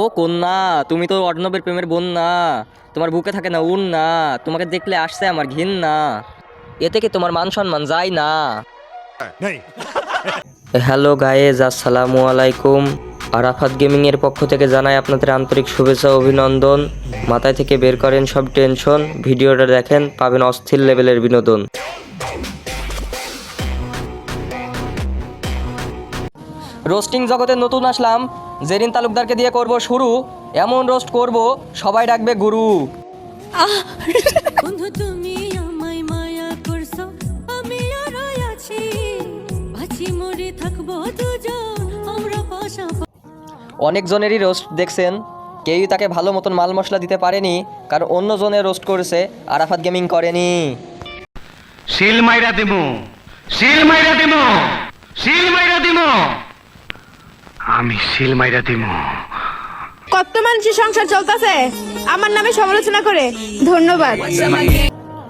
ও কন্যা তুমি তো অর্ণবের প্রেমের বোন না তোমার বুকে থাকে না উন না তোমাকে দেখলে আসছে আমার ঘিন না এতে কি তোমার মান সম্মান যায় না। হ্যালো গায়েজ আসসালামু আলাইকুম। আরাফাত গেমিং এর পক্ষ থেকে জানাই আপনাদের আন্তরিক শুভেচ্ছা অভিনন্দন। মাথায় থেকে বের করেন সব টেনশন। ভিডিওটা দেখেন পাবেন অস্থির লেভেলের বিনোদন। রোস্টিং জগতে নতুন আসলাম। জেরিন তালুকদারকে দিয়ে করব শুরু এমন রোস্ট করব সবাই ডাকবে গুরু। বন্ধু তুমি আমায় মায়া করছ আমি আর আছি। মরে থাকব দুজন আমরা পাশাপাশি অনেকজনেরই রোস্ট দেখছেন। কেউই তাকে ভালো মতন মাল মশলা দিতে পারেনি কারণ অন্য জনের রোস্ট করেছে আরাফাত গেমিং করেনি। শিল মাইরা দিমু শিল মাইরা দিমু শিল মাইরা দিমু। আমি শিল মাইরা দিমু। কত মানুষের সংসার চলতেছে? আমার নামে সমালোচনা করে। ধন্যবাদ।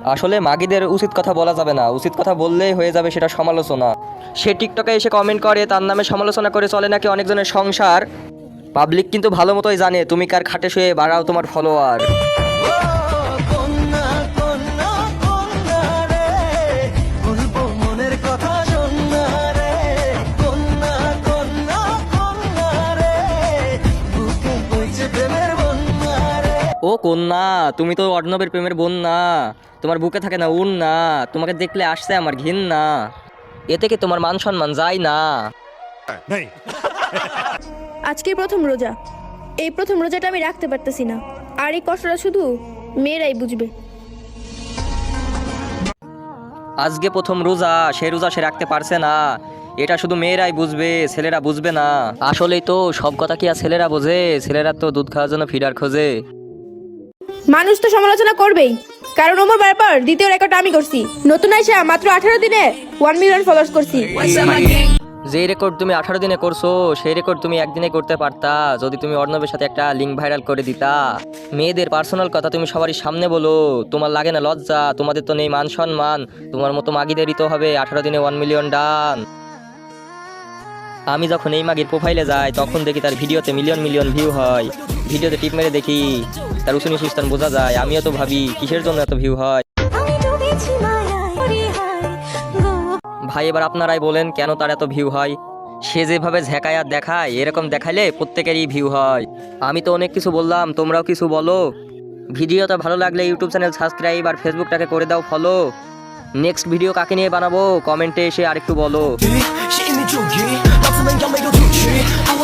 আসলে মাগিদের উচিত কথা বলা যাবে না। উচিত কথা বললেই হয়ে যাবে সেটা সমালোচনা। সে টিকটকে এসে কমেন্ট করে তার নামে সমালোচনা করে চলে নাকি অনেকজনের সংসার? পাবলিক কিন্তু ভালো মতোই জানে তুমি কার খাটে শুয়ে বাড়াও তোমার ফলোয়ার ও কন্যা তুমি তো অর্ণবের প্রেমের বোন না তোমার বুকে থাকে না উন না তোমাকে দেখলে আসছে আমার ঘিন না এতে কি তোমার মান সম্মান যায় না। আজকে প্রথম রোজা। এই প্রথম রোজাটা আমি রাখতে পারতেছি না। আর এই কষ্টটা শুধু মেয়েরাই বুঝবে। আজকে প্রথম রোজা সে রোজা সে রাখতে পারছে না। এটা শুধু মেয়েরাই বুঝবে ছেলেরা বুঝবে না। আসলেই তো সব কথা কি আর ছেলেরা বোঝে? ছেলেরা তো দুধ খাওয়ার জন্য ফিডার খোঁজে। মানুষ তো সমালোচনা করবেই। কারণ ওমর ব্যাপার দ্বিতীয় রেকর্ড আমি করছি। নতুন আইসা মাত্র আঠারো দিনে ওয়ান মিলিয়ন ফলোয়ার্স করছি। যেই রেকর্ড তুমি আঠারো দিনে করছ, সেই রেকর্ড তুমি একদিনে করতে পারতা। যদি তুমি অর্ণবের সাথে একটা লিঙ্ক ভাইরাল করে দিতা। মেয়েদের পার্সোনাল কথা তুমি সবারই সামনে বলো। তোমার লাগে না লজ্জা, তোমাদের তো নেই মান সম্মান তোমার মতো মাগিদেরই তো হবে আঠারো দিনে ওয়ান মিলিয়ন ডান। আমি যখন এই মাগির প্রোফাইলে যাই তখন দেখি তার ভিডিওতে মিলিয়ন মিলিয়ন ভিউ হয়। ভিডিওতে টিপ মেরে দেখি তার উসুনি সুস্থান বোঝা যায় আমিও তো ভাবি কিসের জন্য এত ভিউ হয়। ভাই এবার আপনারাই বলেন কেন তার এত ভিউ হয়? সে যেভাবে ঝেঁকায় আর দেখায় এরকম দেখাইলে প্রত্যেকেরই ভিউ হয়। আমি তো অনেক কিছু বললাম তোমরাও কিছু বলো। ভিডিওটা ভালো লাগলে ইউটিউব চ্যানেল সাবস্ক্রাইব আর ফেসবুকটাকে করে দাও ফলো নেক্সট ভিডিও কাকে নিয়ে বানাবো? কমেন্টে এসে আরেকটু বলো। 要没有出去。